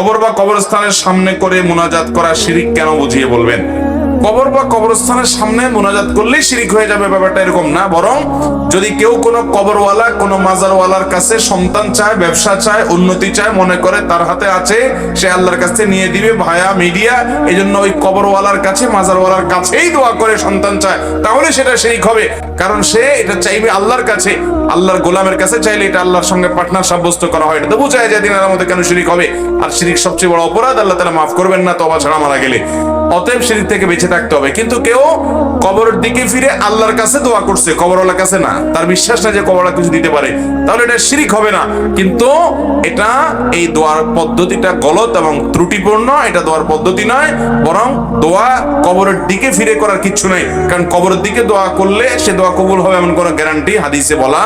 কবর বা কবরস্থানের সামনে করে মোনাজাত করা শিরিক কেন বুঝিয়ে বলবেন? কবর বা কবরস্থানের সামনে মোনাজাত করলেই শিরিক হয়ে যাবে, ব্যাপারটা এরকম না। বরং যদি কেউ কোনো কবরওয়ালা, কোনো মাজারওয়ালার কাছে সন্তান চায়, ব্যবসা চায়, উন্নতি চায়, মনে করে তার হাতে আছে, সে আল্লাহর কাছে নিয়ে দিবে ভায়া মিডিয়া এই জন্য ওই কবরওয়ালার কাছে, মাজারওয়ালার কাছেই দোয়া করে সন্তান চায়, তাহলে সেটা শিরিক হবে। কারণ সে এটা চাইবে আল্লাহর কাছে। আল্লাহর গোলামের কাছে চাইলে এটা আল্লাহর সঙ্গে পার্টনার সাব্যস্ত করা হয় এটা তো বোঝায় যে দিনের মধ্যে কেন শিরিক হবে? আর শিরিক সবচেয়ে বড় অপরাধ, আল্লাহ তালা মাফ করবেন না তবা ছাড়া মারা গেলে। অতএব শিরিক থেকে বেঁচে থাকতে হবে। কিন্তু কেউ কবরের দিকে ফিরে আল্লাহর কাছে দোয়া করছে, কবরওয়ালার কাছে না। তার বিশ্বাস না যে কবরওয়ালা কিছু দিতে পারে। তাহলে এটা শিরিক হবে না। কিন্তু এটা এই দোয়ার পদ্ধতিটা গলত এবং ত্রুটিপূর্ণ। এটা দোয়ার পদ্ধতি নয়, বরং দোয়া কবরের দিকে ফিরে করার কিছু নাই। কারণ কবরের দিকে দোয়া করলে সে দোয়া কবুল হবে এমন কোনো গ্যারান্টি হাদিসে বলা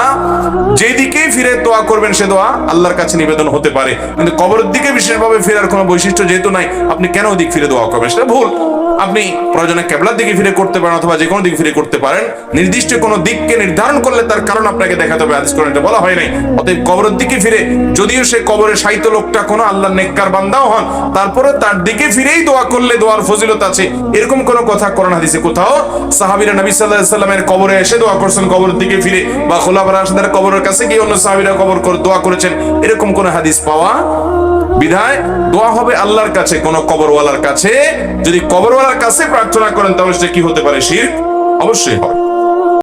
যেদিকে ফিরে দোয়া করবেন সে দোয়া আল্লাহর কাছে নিবেদন হতে পারে। কিন্তু কবরের দিকে বিশেষভাবে ফেরার কোনো বৈশিষ্ট্য যেহেতু নাই, আপনি কেন ওদিক ফিরে দোয়া করবেন? সেটা ভুল। আপনি প্রয়োজনে কেবলার দিকে ফিরে করতে পারেন অথবা যে কোনো দিকে ফিরে করতে পারেন। নির্দিষ্ট কোনো দিককে নির্ধারণ করলে তার কারণ আপনাকে দেখাতে হবে আদেশ করেন বলা হয় নাই। অতএব কবরের দিকে ফিরে, যদিও সে কবরে সাহিত্য লোকটা কোনো আল্লাহ নেককার বান্দাও হন, তারপরে তার দিকে ফিরেই দোয়া করলে দোয়ার ফজিলত আছে। এরকম কোনো কথা কোরআন হাদিসে কোথাও সাহাবীরা নবী আলাইহি সাল্লামের কবরে এসে দোয়া করছেন, কবরের দিকে ফিরে, বা খোলাফার রাশিদের কবরের কাছে গিয়ে অন্য সাহাবীরা কবর করে, দোয়া করেছেন। এরকম কোনো হাদিস পাওয়া বিধায় দোয়া হবে আল্লাহর কাছে, কোন কবরওয়ালার কাছে। যদি কবরওয়ালার কাছে প্রার্থনা করেন, তাহলে সেটা কি হতে পারে? শির অবশ্যই হবে।